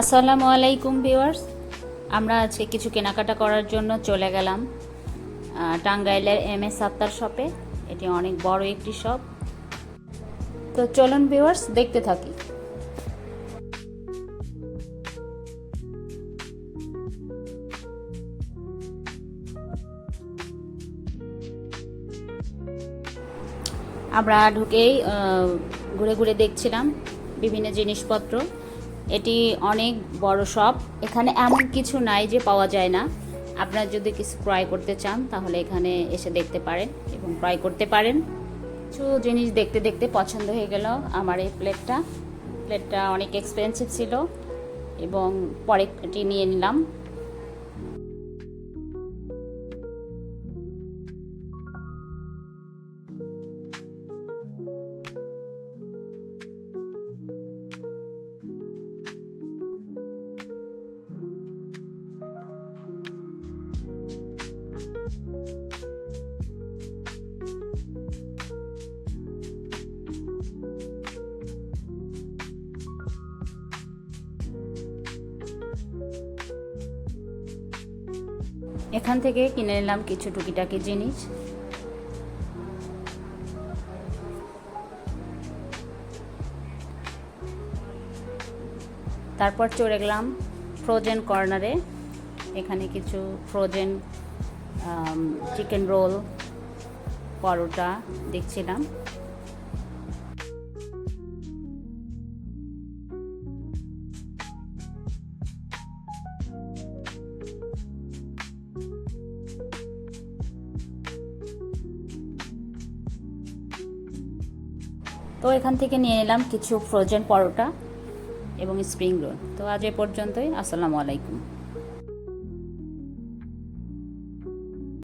আসসালামু আলাইকুম ভিউয়ার্স। আমরা আজকে কিছু কেনাকাটা করার জন্য চলে গেলাম টাঙ্গাইলের এম এস আত্মার শপে। এটি অনেক বড় একটি শপ। তো চলুন ভিউয়ার্স, দেখতে থাকি। আমরা ঢুকেই ঘুরে ঘুরে দেখছিলাম বিভিন্ন জিনিসপত্র। এটি অনেক বড় শপ। এখানে এমন কিছু নাই যে পাওয়া যায় না। আপনার যদি কিছু ক্রয় করতে চান, তাহলে এখানে এসে দেখতে পারেন এবং ক্রয় করতে পারেন। কিছু জিনিস দেখতে দেখতে পছন্দ হয়ে গেল আমার এই প্লেটটা। প্লেটটা অনেক এক্সপেন্সিভ ছিল এবং পরে এটি নিয়ে নিলাম। এখান থেকে কিনে নিলাম কিছু টুকিটাকি জিনিস। তারপর চলে গেলাম ফ্রোজেন কর্নারে এখানে কিছু ফ্রোজেন চিকেন রোল পরোটা দেখছিলাম। তো এখান থেকে নিয়ে এলাম কিছু ফ্রোজেন পরোটা এবং স্প্রিং রোল তো আজ এ পর্যন্তই। আসসালামু আলাইকুম।